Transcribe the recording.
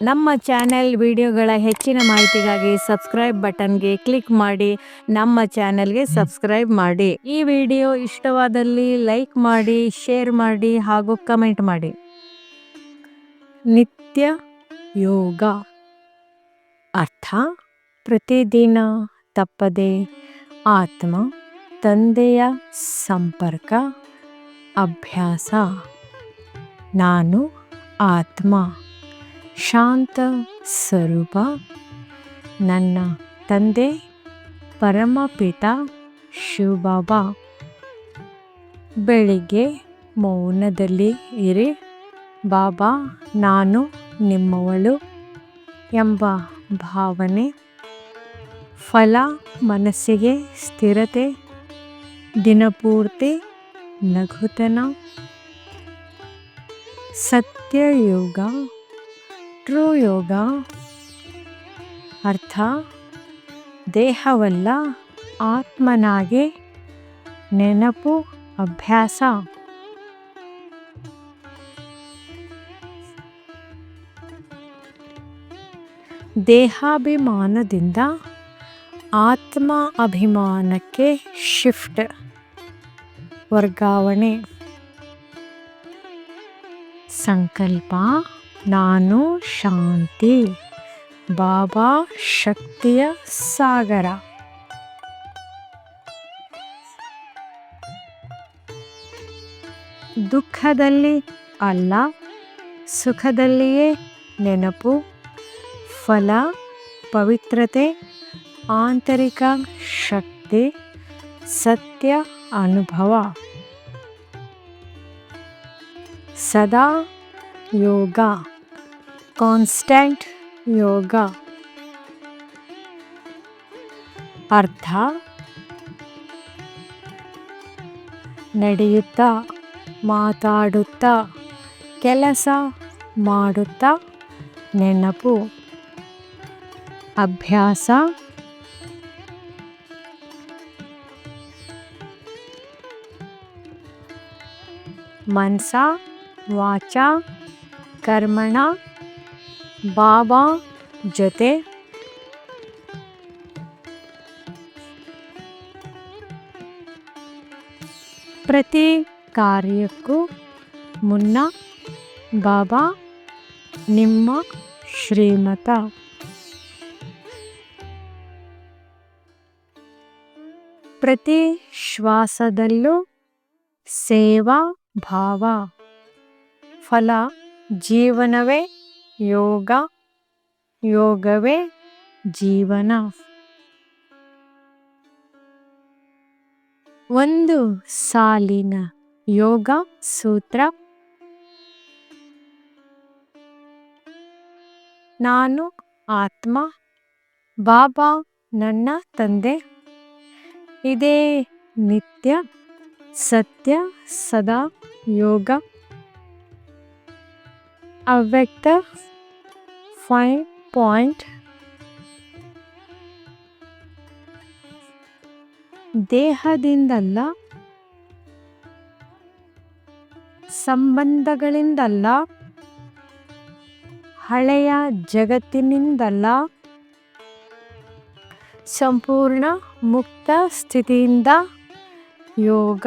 ನಮ್ಮ ಚಾನೆಲ್ ವಿಡಿಯೋಗಳ ಹೆಚ್ಚಿನ ಮಾಹಿತಿಗಾಗಿ ಸಬ್ಸ್ಕ್ರೈಬ್ ಬಟನ್ಗೆ ಕ್ಲಿಕ್ ಮಾಡಿ, ನಮ್ಮ ಚಾನೆಲ್ಗೆ ಸಬ್ಸ್ಕ್ರೈಬ್ ಮಾಡಿ. ಈ ವಿಡಿಯೋ ಇಷ್ಟವಾದಲ್ಲಿ ಲೈಕ್ ಮಾಡಿ, ಶೇರ್ ಮಾಡಿ ಹಾಗೂ ಕಮೆಂಟ್ ಮಾಡಿ. ನಿತ್ಯ ಯೋಗ. ಅರ್ಥ? ಪ್ರತಿದಿನ ತಪ್ಪದೆ ಆತ್ಮ, ತಂದೆಯ ಸಂಪರ್ಕ. ಅಭ್ಯಾಸ. ನಾನು ಆತ್ಮ. ಶಾಂತ ಸ್ವರೂಪ. ನನ್ನ ತಂದೆ ಪರಮಪಿತ ಶಿವಬಾಬಾ. ಬೆಳಿಗ್ಗೆ ಮೌನದಲ್ಲಿ ಇರಿ. ಬಾಬಾ, ನಾನು ನಿಮ್ಮವಳು ಎಂಬ ಭಾವನೆ. ಫಲ ಮನಸ್ಸಿಗೆ ಸ್ಥಿರತೆ. ದಿನಪೂರ್ತಿ ನಗುತನ. ಸತ್ಯಯೋಗ ಟ್ರೂ ಯೋಗ ಅರ್ಥ ದೇಹವಲ್ಲ ಆತ್ಮನಾಗೆ ನೆನಪು ಅಭ್ಯಾಸ. ದೇಹಾಭಿಮಾನದಿಂದ ಆತ್ಮ ಅಭಿಮಾನಕ್ಕೆ ಶಿಫ್ಟ್. ವರ್ಗಾವಣೆ. ಸಂಕಲ್ಪ, ನಾನು ಶಾಂತಿ, ಬಾಬಾ ಶಕ್ತಿಯ ಸಾಗರ. ದುಃಖದಲ್ಲಿ ಅಲ್ಲ, ಸುಖದಲ್ಲಿಯೇ ನೆನಪು, ಫಲ, ಪವಿತ್ರತೆ, ಆಂತರಿಕ ಶಕ್ತಿ, ಸತ್ಯ ಅನುಭವ ಸದಾ ಯೋಗ ಕಾನ್ಸ್ಟೆಂಟ್ ಯೋಗ ಅರ್ಥ ನಡೆಯುತ್ತಾ ಮಾತಾಡುತ್ತಾ ಕೆಲಸ ಮಾಡುತ್ತಾ ನೆನಪು ಅಭ್ಯಾಸ ಮನಸ ವಾಚ ಕರ್ಮಣ ಬಾಬಾ ಜೊತೆ. ಪ್ರತಿ ಕಾರ್ಯಕ್ಕೂ ಮುನ್ನ ಬಾಬಾ ನಿಮ್ಮ ಶ್ರೀಮತ. ಪ್ರತಿ ಶ್ವಾಸದಲ್ಲೂ ಸೇವಾ ಭಾವ. ಫಲ, ಜೀವನವೇ ಯೋಗ, ಯೋಗವೇ ಜೀವನ. ಒಂದು ಸಾಲಿನ ಯೋಗ ಸೂತ್ರ. ನಾನು ಆತ್ಮ, ಬಾಬಾ ನನ್ನ ತಂದೆ. ಇದೇ ನಿತ್ಯ, ಸತ್ಯ, ಸದಾ. ಯೋಗ ಅವ್ಯಕ್ತ ಫೈವ್ ಪಾಯಿಂಟ್ ದೇಹದಿಂದಲ್ಲ ಸಂಬಂಧಗಳಿಂದಲ್ಲ ಹಳೆಯ ಜಗತ್ತಿನಿಂದಲ್ಲ ಸಂಪೂರ್ಣ ಮುಕ್ತ ಸ್ಥಿತಿಯಿಂದ ಯೋಗ.